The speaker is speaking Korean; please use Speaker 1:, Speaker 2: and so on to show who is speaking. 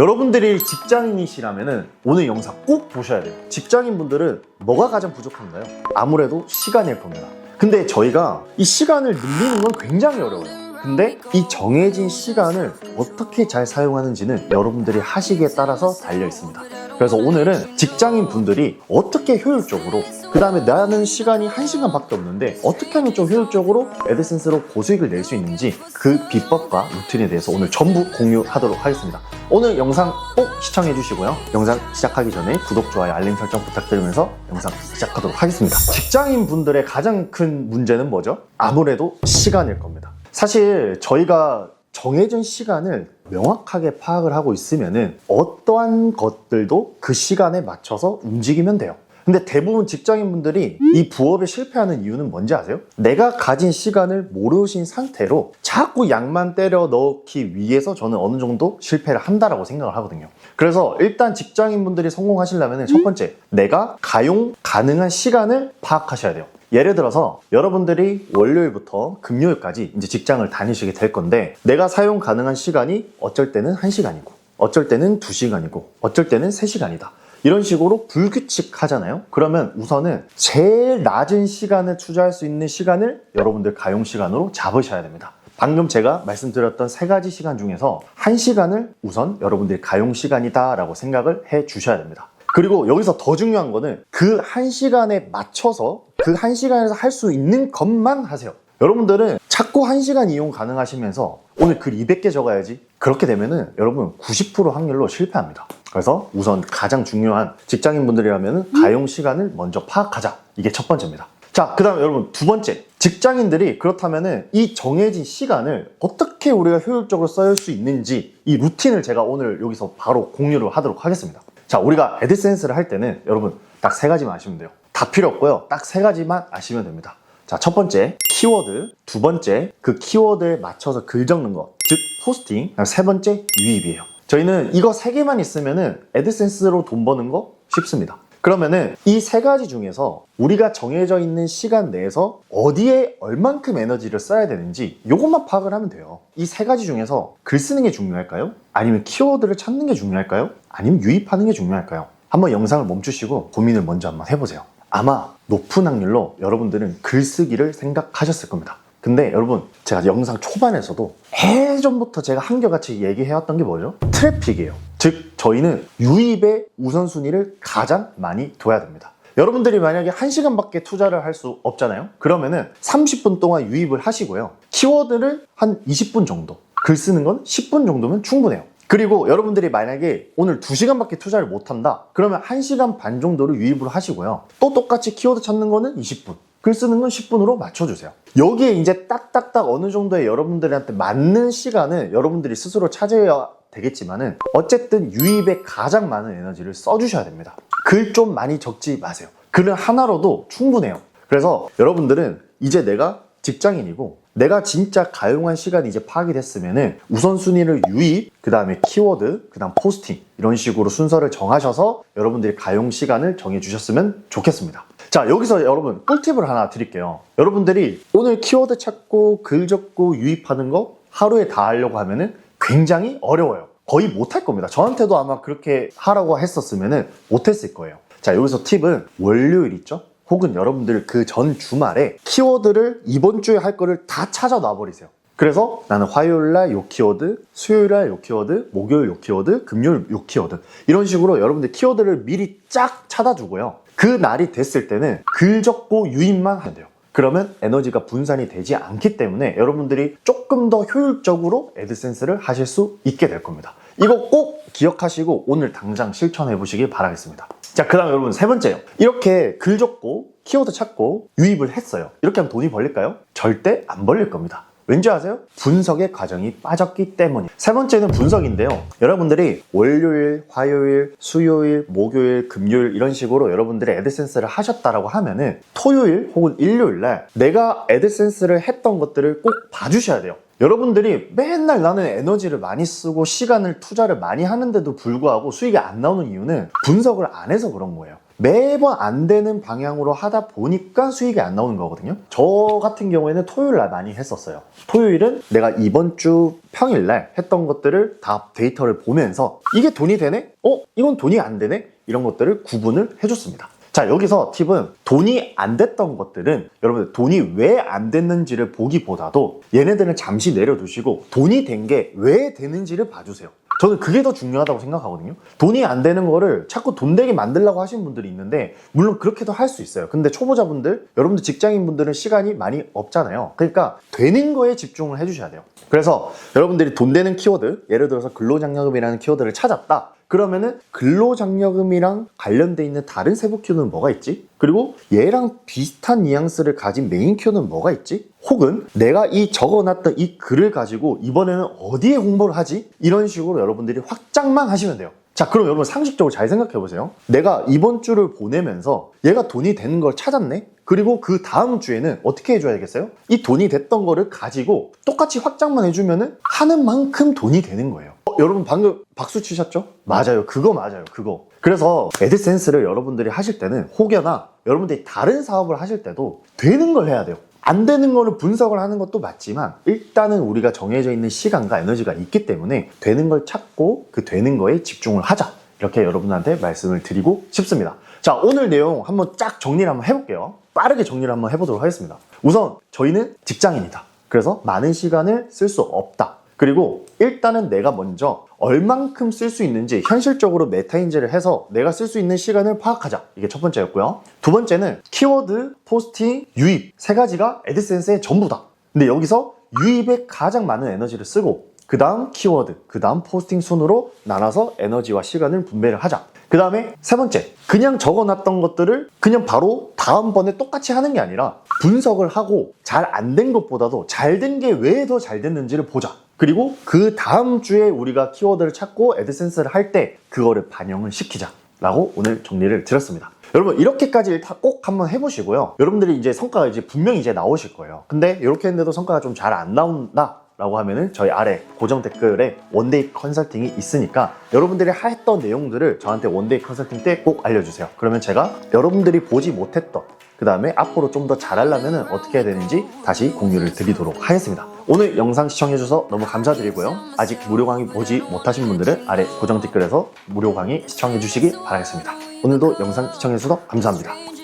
Speaker 1: 여러분들이 직장인이시라면 오늘 영상 꼭 보셔야 돼요. 직장인분들은 뭐가 가장 부족한가요? 아무래도 시간일 겁니다. 근데 저희가 이 시간을 늘리는 건 굉장히 어려워요. 근데 이 정해진 시간을 어떻게 잘 사용하는지는 여러분들이 하시기에 따라서 달려 있습니다. 그래서 오늘은 직장인 분들이 어떻게 효율적으로 그 다음에 나는 시간이 한시간밖에 없는데 어떻게 하면 좀 효율적으로 애드센스로 고수익을 낼 수 있는지 그 비법과 루틴에 대해서 오늘 전부 공유하도록 하겠습니다. 오늘 영상 꼭 시청해 주시고요. 영상 시작하기 전에 구독, 좋아요, 알림 설정 부탁드리면서 영상 시작하도록 하겠습니다. 직장인 분들의 가장 큰 문제는 뭐죠? 아무래도 시간일 겁니다. 사실 저희가 정해진 시간을 명확하게 파악을 하고 있으면은 어떠한 것들도 그 시간에 맞춰서 움직이면 돼요. 근데 대부분 직장인분들이 이 부업에 실패하는 이유는 뭔지 아세요? 내가 가진 시간을 모르신 상태로 자꾸 양만 때려 넣기 위해서 저는 어느 정도 실패를 한다라고 생각을 하거든요. 그래서 일단 직장인분들이 성공하시려면 첫 번째, 내가 가용 가능한 시간을 파악하셔야 돼요. 예를 들어서 여러분들이 월요일부터 금요일까지 이제 직장을 다니시게 될 건데 내가 사용 가능한 시간이 어쩔 때는 1시간이고 어쩔 때는 2시간이고 어쩔 때는 3시간이다. 이런 식으로 불규칙하잖아요. 그러면 우선은 제일 낮은 시간을 투자할 수 있는 시간을 여러분들 가용 시간으로 잡으셔야 됩니다. 방금 제가 말씀드렸던 세 가지 시간 중에서 한 시간을 우선 여러분들이 가용 시간이다라고 생각을 해 주셔야 됩니다. 그리고 여기서 더 중요한 거는 그 한 시간에 맞춰서 그 한 시간에서 할 수 있는 것만 하세요. 여러분들은 자꾸 한 시간 이용 가능하시면서 오늘 글 200개 적어야지. 그렇게 되면은 여러분 90% 확률로 실패합니다. 그래서 우선 가장 중요한 직장인분들이라면 가용 시간을 먼저 파악하자. 이게 첫 번째입니다. 자, 그 다음 여러분 두 번째. 직장인들이 그렇다면은 이 정해진 시간을 어떻게 우리가 효율적으로 써야 할 수 있는지 이 루틴을 제가 오늘 여기서 바로 공유를 하도록 하겠습니다. 자, 우리가 애드센스를 할 때는 여러분 딱 세 가지만 아시면 돼요. 다 필요 없고요. 딱 세 가지만 아시면 됩니다. 자, 첫 번째, 키워드. 두 번째, 그 키워드에 맞춰서 글 적는 거. 즉, 포스팅. 세 번째, 유입이에요. 저희는 이거 세 개만 있으면은 애드센스로 돈 버는 거 쉽습니다. 그러면은 이 세 가지 중에서 우리가 정해져 있는 시간 내에서 어디에 얼만큼 에너지를 써야 되는지 이것만 파악을 하면 돼요. 이 세 가지 중에서 글 쓰는 게 중요할까요? 아니면 키워드를 찾는 게 중요할까요? 아니면 유입하는 게 중요할까요? 한번 영상을 멈추시고 고민을 먼저 한번 해보세요. 아마 높은 확률로 여러분들은 글쓰기를 생각하셨을 겁니다. 근데 여러분 제가 영상 초반에서도 예전부터 제가 한결같이 얘기해왔던 게 뭐죠? 트래픽이에요. 즉 저희는 유입의 우선순위를 가장 많이 둬야 됩니다. 여러분들이 만약에 1시간밖에 투자를 할 수 없잖아요? 그러면은 30분 동안 유입을 하시고요. 키워드를 한 20분 정도, 글 쓰는 건 10분 정도면 충분해요. 그리고 여러분들이 만약에 오늘 2시간밖에 투자를 못 한다? 그러면 1시간 반 정도를 유입을 하시고요. 또 똑같이 키워드 찾는 거는 20분. 글 쓰는 건 10분으로 맞춰주세요. 여기에 이제 딱딱딱 어느 정도의 여러분들한테 맞는 시간을 여러분들이 스스로 찾아야 되겠지만은 어쨌든 유입에 가장 많은 에너지를 써주셔야 됩니다. 글 좀 많이 적지 마세요. 글은 하나로도 충분해요. 그래서 여러분들은 이제 내가 직장인이고 내가 진짜 가용한 시간이 이제 파악이 됐으면은 우선순위를 유입, 그 다음에 키워드, 그 다음 포스팅 이런 식으로 순서를 정하셔서 여러분들이 가용 시간을 정해주셨으면 좋겠습니다. 자 여기서 여러분 꿀팁을 하나 드릴게요. 여러분들이 오늘 키워드 찾고 글 적고 유입하는 거 하루에 다 하려고 하면은 굉장히 어려워요. 거의 못할 겁니다. 저한테도 아마 그렇게 하라고 했었으면은 못했을 거예요. 자 여기서 팁은 월요일 있죠? 혹은 여러분들 그 전 주말에 키워드를 이번 주에 할 거를 다 찾아 놔 버리세요. 그래서 나는 화요일 날 요 키워드, 수요일 날 요 키워드, 목요일 요 키워드, 금요일 요 키워드 이런 식으로 여러분들 키워드를 미리 쫙 찾아두고요. 그 날이 됐을 때는 글 적고 유입만 하면 돼요. 그러면 에너지가 분산이 되지 않기 때문에 여러분들이 조금 더 효율적으로 애드센스를 하실 수 있게 될 겁니다. 이거 꼭 기억하시고 오늘 당장 실천해 보시길 바라겠습니다. 자, 그 다음 여러분 세 번째요. 이렇게 글 적고 키워드 찾고 유입을 했어요. 이렇게 하면 돈이 벌릴까요? 절대 안 벌릴 겁니다. 왠지 아세요? 분석의 과정이 빠졌기 때문이. 세 번째는 분석인데요. 여러분들이 월요일, 화요일, 수요일, 목요일, 금요일 이런 식으로 여러분들의 애드센스를 하셨다라고 하면은 토요일 혹은 일요일 날 내가 애드센스를 했던 것들을 꼭 봐주셔야 돼요. 여러분들이 맨날 나는 에너지를 많이 쓰고 시간을 투자를 많이 하는데도 불구하고 수익이 안 나오는 이유는 분석을 안 해서 그런 거예요. 매번 안 되는 방향으로 하다 보니까 수익이 안 나오는 거거든요. 저 같은 경우에는 토요일 날 많이 했었어요. 토요일은 내가 이번 주 평일 날 했던 것들을 다 데이터를 보면서 이게 돈이 되네? 어? 이건 돈이 안 되네? 이런 것들을 구분을 해줬습니다. 자, 여기서 팁은 돈이 안 됐던 것들은 여러분들 돈이 왜 안 됐는지를 보기보다도 얘네들은 잠시 내려두시고 돈이 된 게 왜 되는지를 봐주세요. 저는 그게 더 중요하다고 생각하거든요. 돈이 안 되는 거를 자꾸 돈 되게 만들려고 하시는 분들이 있는데, 물론 그렇게도 할 수 있어요. 근데 초보자분들, 여러분들 직장인분들은 시간이 많이 없잖아요. 그러니까 되는 거에 집중을 해주셔야 돼요. 그래서 여러분들이 돈 되는 키워드, 예를 들어서 근로장려금이라는 키워드를 찾았다. 그러면은 근로장려금이랑 관련돼 있는 다른 세부 키워드는 뭐가 있지? 그리고 얘랑 비슷한 뉘앙스를 가진 메인 키워드는 뭐가 있지? 혹은 내가 이 적어놨던 이 글을 가지고 이번에는 어디에 홍보를 하지? 이런 식으로 여러분들이 확장만 하시면 돼요. 자, 그럼 여러분 상식적으로 잘 생각해 보세요. 내가 이번 주를 보내면서 얘가 돈이 되는 걸 찾았네? 그리고 그 다음 주에는 어떻게 해줘야겠어요? 이 돈이 됐던 거를 가지고 똑같이 확장만 해주면은 하는 만큼 돈이 되는 거예요. 어, 여러분 방금 박수 치셨죠? 맞아요. 그거 맞아요. 그거. 그래서 애드센스를 여러분들이 하실 때는 혹여나 여러분들이 다른 사업을 하실 때도 되는 걸 해야 돼요. 안 되는 거를 분석을 하는 것도 맞지만 일단은 우리가 정해져 있는 시간과 에너지가 있기 때문에 되는 걸 찾고 그 되는 거에 집중을 하자. 이렇게 여러분한테 말씀을 드리고 싶습니다. 자, 오늘 내용 한번 쫙 정리를 한번 해볼게요. 빠르게 정리를 한번 해보도록 하겠습니다. 우선 저희는 직장인이다. 그래서 많은 시간을 쓸 수 없다. 그리고 일단은 내가 먼저 얼만큼 쓸 수 있는지 현실적으로 메타인지를 해서 내가 쓸 수 있는 시간을 파악하자. 이게 첫 번째였고요. 두 번째는 키워드, 포스팅, 유입 세 가지가 에드센스의 전부다. 근데 여기서 유입에 가장 많은 에너지를 쓰고 그 다음 키워드, 그 다음 포스팅 순으로 나눠서 에너지와 시간을 분배를 하자. 그 다음에 세 번째, 그냥 적어놨던 것들을 그냥 바로 다음번에 똑같이 하는 게 아니라 분석을 하고 잘 안 된 것보다도 잘 된 게 왜 더 잘 됐는지를 보자. 그리고 그 다음 주에 우리가 키워드를 찾고 애드센스를 할 때 그거를 반영을 시키자. 라고 오늘 정리를 드렸습니다. 여러분 이렇게까지 다 꼭 한번 해보시고요. 여러분들이 이제 성과가 이제 분명히 이제 나오실 거예요. 근데 이렇게 했는데도 성과가 좀 잘 안 나온다. 라고 하면은 저희 아래 고정 댓글에 원데이 컨설팅이 있으니까 여러분들이 했던 내용들을 저한테 원데이 컨설팅 때 꼭 알려주세요. 그러면 제가 여러분들이 보지 못했던 그 다음에 앞으로 좀 더 잘하려면 어떻게 해야 되는지 다시 공유를 드리도록 하겠습니다. 오늘 영상 시청해주셔서 너무 감사드리고요. 아직 무료 강의 보지 못하신 분들은 아래 고정 댓글에서 무료 강의 시청해주시기 바라겠습니다. 오늘도 영상 시청해주셔서 감사합니다.